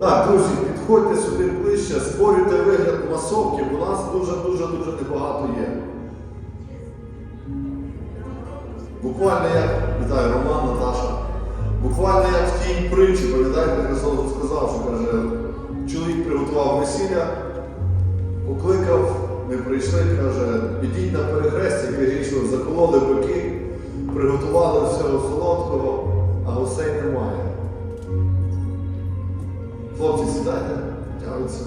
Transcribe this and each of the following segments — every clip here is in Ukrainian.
Так, друзі, підходьте сюди ближче, створюйте вигляд масовки, бо нас дуже-дуже-дуже небагато є. Буквально як, вітаю, Роман, Наташа. Буквально як в тій притчі, пам'ятаєте, Христос сказав, що каже, чоловік приготував весілля, покликав, не прийшли, каже, ідіть на перехрестя, кажіть, що закололи бики, приготували всього солодкого, а гостей немає. Хлопці, сідайте, тягнуться.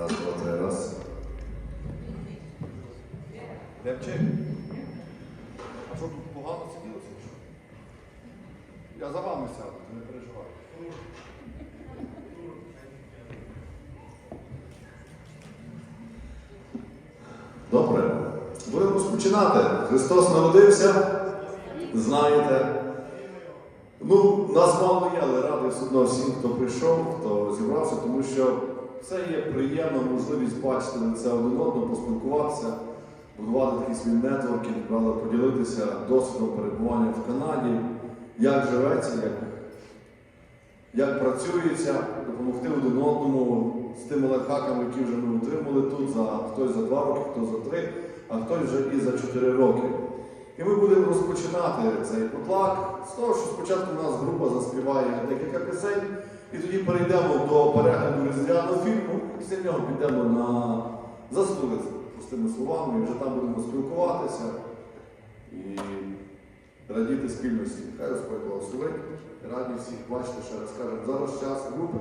Раз, два, три, раз. Лепчик. А що тут погано сиділося? Я за вами сяду, не переживай. Добре. Будемо розпочинати. Христос народився. Знаєте. Ну, нас мало є, але радий все одно всім, хто прийшов, хто зібрався, тому що це є приємна можливість бачити лице один одного, поспілкуватися, будувати такий свій нетворкінг, правда, поділитися досвідом перебування в Канаді, як живеться, як, як працюється, допомогти один одному з тими лайфхаками, які вже ми отримали тут, за хтось за два роки, хтось за три, а хтось вже і за чотири роки. І ми будемо розпочинати цей потлак з того, що спочатку у нас група заспіває декілька пісень, і тоді перейдемо до перегляду різдвяного фільму, і після нього підемо на застулиць, простими словами, і вже там будемо спілкуватися і радіти спільності. Хай Господь благословить. Раді всіх бачити, ще раз кажемо, зараз час групи.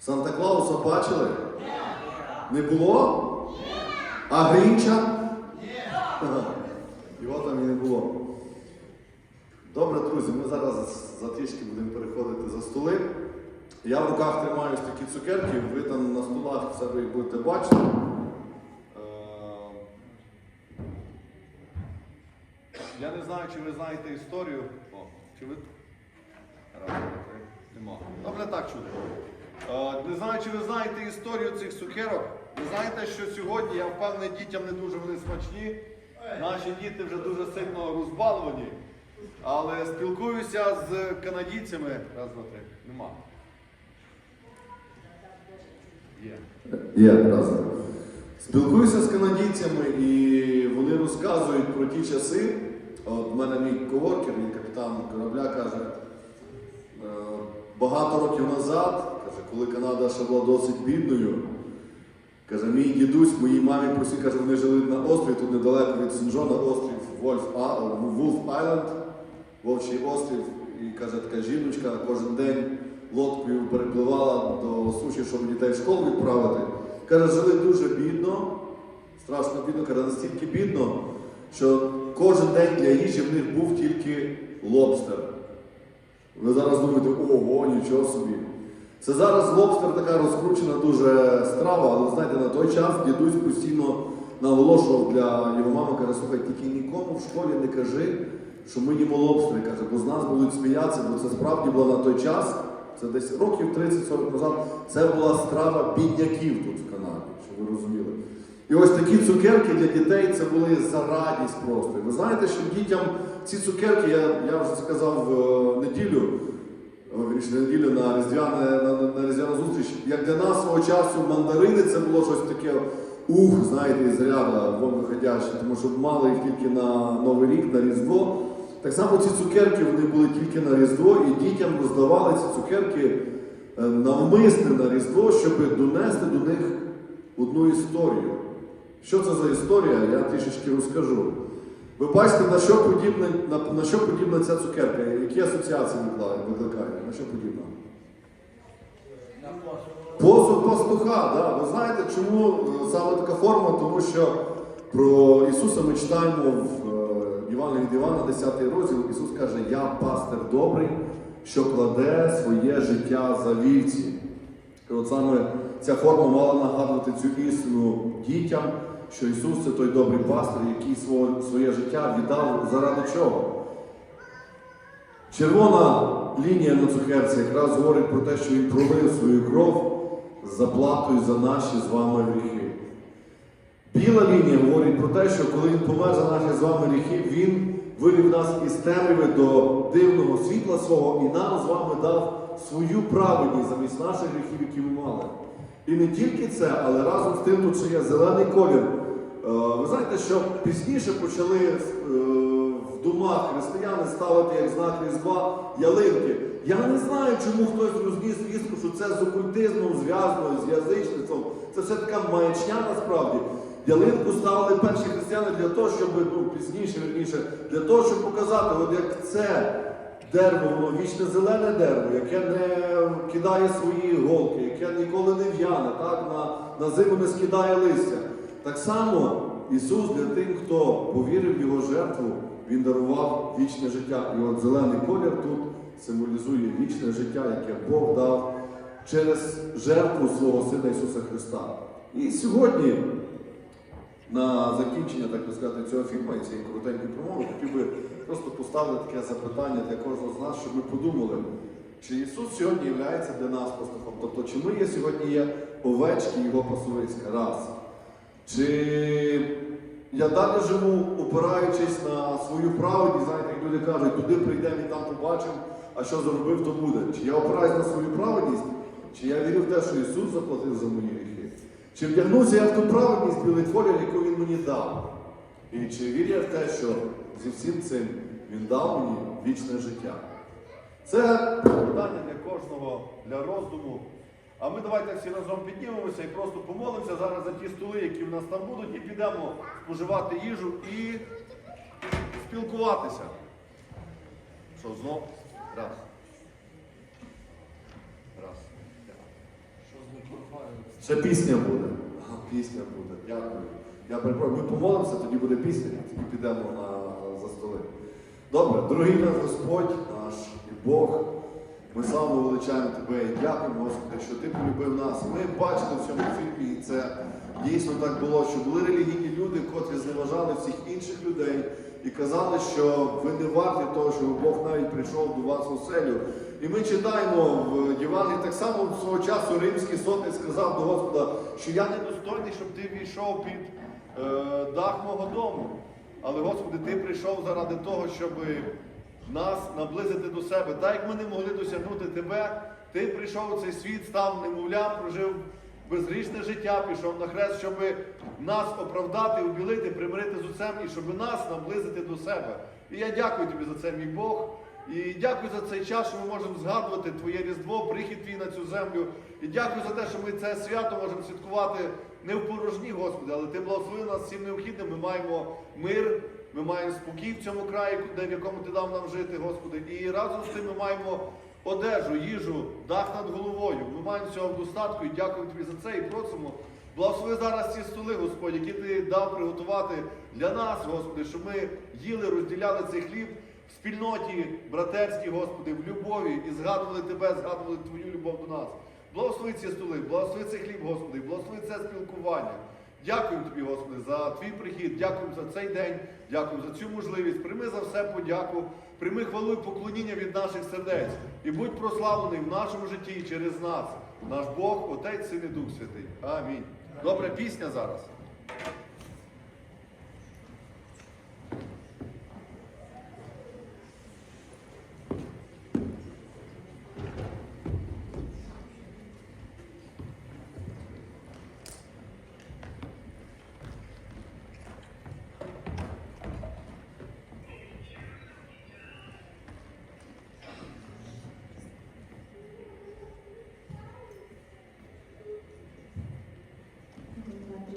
Санта Клауса бачили? Не було? А Грінча? Його там і не було. Добре, друзі, ми зараз за трішки будемо переходити за столи. Я в руках тримаю такі цукерки, ви там на столах себе їх будете бачити. Е, Я не знаю, чи ви знаєте історію. О, чи ви. Раз. Нема. Добре так чути. Е, Не знаю, чи ви знаєте історію цих цукерок. Ви знаєте, що сьогодні, я впевнений, дітям не дуже вони смачні. Наші діти вже дуже сильно розбаловані. Але спілкуюся з канадійцями. Раз, два, три. Нема. Є. Є, разом. Спілкуюся з канадійцями і вони розказують про ті часи. От в мене мій коворкер, він капітан корабля, каже, багато років назад, каже, коли Канада ще була досить бідною, каже, мій дідусь, моїй мамі просі, каже, вони жили на острові, тут недалеко від Сен-Джона, острів Вольф, а, Вулф Айленд, Вовчий острів, і каже, така жіночка кожен день лодкою перепливала до суші, щоб дітей в школу відправити. Каже, жили дуже бідно, страшно бідно, каже, настільки бідно, що кожен день для їжі в них був тільки лобстер. Ви зараз думаєте, ого, нічого собі. Це зараз лобстер така розкручена дуже страва, але знаєте, на той час дідусь постійно наголошував для його мами, каже, слухай, тільки нікому в школі не кажи, що ми їмо лобстери, каже, бо з нас будуть сміятися, бо це справді було на той час, це десь років 30-40 назад, це була страва бідняків тут в Канаді, щоб ви розуміли. І ось такі цукерки для дітей це були за радість просто. І ви знаєте, що дітям ці цукерки, я, я вже сказав в е, неділю, о, вірніше, неділю на різдвяне на, на, різдвяну зустріч, як для нас свого часу мандарини це було щось таке ух, знаєте, із ряда вон виходяще, тому що мали їх тільки на Новий рік, на Різдво. Так само ці цукерки вони були тільки на Різдво, і дітям роздавали ці цукерки е, навмисне на Різдво, щоб донести до них одну історію. Що це за історія, я трішечки розкажу. Ви бачите, на що подібна, на, на що подібна ця цукерка? Які асоціації викликає? На що подібна? Посуд пастуха, да. ви знаєте, чому е, саме така форма? Тому що про Ісуса ми читаємо в е, Євангелії від Івана, 10 розділ. Ісус каже, я пастир добрий, що кладе своє життя за вівці. І от саме ця форма мала нагадувати цю істину дітям, що Ісус це той добрий пастир, який своє, життя віддав заради чого? Червона лінія на цукерці якраз говорить про те, що він пролив свою кров заплатою за наші з вами гріхи. Біла лінія говорить про те, що коли він помер за наші з вами гріхи, він вивів нас із темряви до дивного світла свого і нам з вами дав свою праведність замість наших гріхів, які ми мали. І не тільки це, але разом з тим тут ще є зелений колір. Е, Ви знаєте, що пізніше почали е, в домах християни ставити як знак Різдва ялинки. Я не знаю, чому хтось розніс вістку, що це з окультизмом зв'язано, з язичництвом. Це все така маячня насправді. Ялинку ставили перші християни для того, щоб ну, пізніше, верніше, для того, щоб показати, от як це дерево, воно вічне зелене дерево, яке не кидає свої голки, яке ніколи не в'яне, так, на, на зиму не скидає листя. Так само Ісус для тих, хто повірив в Його жертву, Він дарував вічне життя. І от зелений колір тут символізує вічне життя, яке Бог дав через жертву свого Сина Ісуса Христа. І сьогодні, на закінчення, так би сказати, цього фільму і цієї коротенької промови, хотів би просто поставити таке запитання для кожного з нас, щоб ми подумали, чи Ісус сьогодні є для нас пастухом? Тобто, чи ми є сьогодні є овечки Його пасовицька раз? Чи я далі живу, опираючись на свою праведність, знаєте, як люди кажуть, туди прийдемо і там побачимо, а що зробив, то буде. Чи я опираюсь на свою праведність, чи я вірю в те, що Ісус заплатив за мої гріхи? Чи вдягнувся я в ту праведність білий колір, яку Він мені дав? І чи вірю я в те, що зі всім цим Він дав мені вічне життя? Це питання для кожного, для роздуму. А ми давайте всі разом піднімемося і просто помолимося зараз за ті столи, які в нас там будуть, і підемо споживати їжу і спілкуватися. Що, знов? Раз. Раз. Що Ще пісня буде. Ага, пісня буде. Дякую. Я перепрошую. Ми помолимося, тоді буде пісня, тоді підемо на, за столи. Добре, дорогий наш Господь, наш і Бог. Ми славно величаємо тебе і дякуємо, Господи, що ти полюбив нас. Ми бачили в цьому фільмі, і це дійсно так було, що були релігійні люди, котрі зневажали всіх інших людей і казали, що ви не варті того, щоб Бог навіть прийшов до вас у селю. І ми читаємо в Євангелії так само свого часу римський сотник сказав до Господа, що я не достойний, щоб ти війшов під дах мого дому. Але Господи, ти прийшов заради того, щоб нас наблизити до себе. Так як ми не могли досягнути тебе, ти прийшов у цей світ, став немовлям, прожив безгрішне життя, пішов на хрест, щоб нас оправдати, убілити, примирити з отцем і щоб нас наблизити до себе. І я дякую тобі за це, мій Бог. І дякую за цей час, що ми можемо згадувати Твоє Різдво, прихід твій на цю землю. І дякую за те, що ми це свято можемо святкувати не в порожні, Господи, але Ти благословив нас всім необхідним. Ми маємо мир, ми маємо спокій в цьому краї, в якому Ти дав нам жити, Господи. І разом з тим ми маємо одежу, їжу, дах над головою. Ми маємо цього достатку і дякую Тобі за це і просимо. Благослови зараз ці столи, Господь, які ти дав приготувати для нас, Господи, щоб ми їли, розділяли цей хліб в спільноті братерській, Господи, в любові і згадували Тебе, згадували Твою любов до нас. Благослови ці столи, благослови цей хліб, Господи, благослови це спілкування. Дякуємо Тобі, Господи, за Твій прихід, дякуємо за цей день, дякуємо за цю можливість. Прийми за все подяку, прийми хвалу і поклоніння від наших сердець. І будь прославлений в нашому житті і через нас. Наш Бог, Отець, Син і Дух Святий. Амінь. Добра пісня зараз.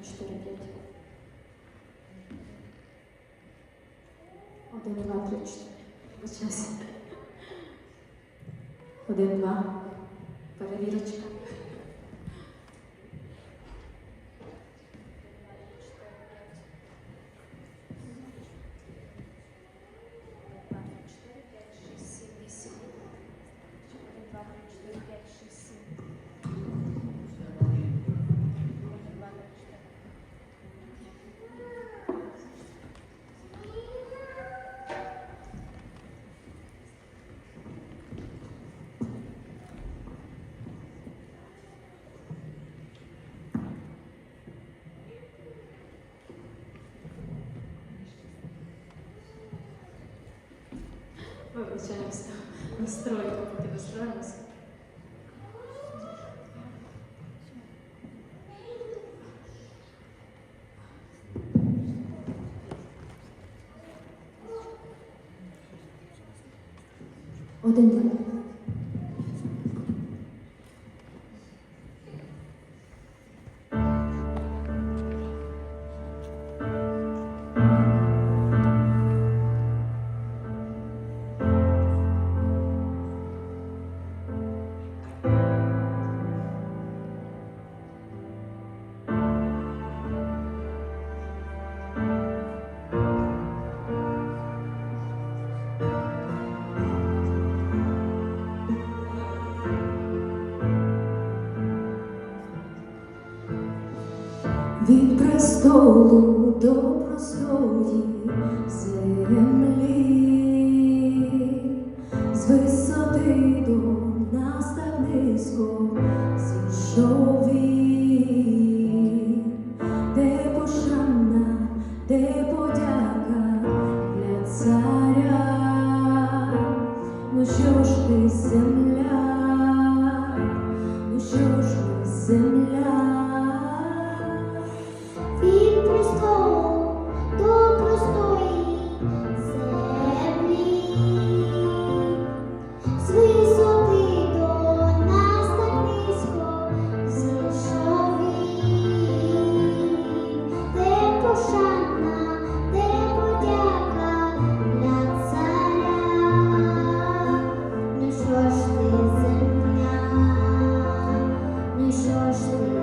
Один, два, три, чотири, п'ять. Один, два, три, чотири. Почався. Один, два. Перевірочка. Выключаемся. Настройка, подстроимся. Один день. Від престолу Christmas.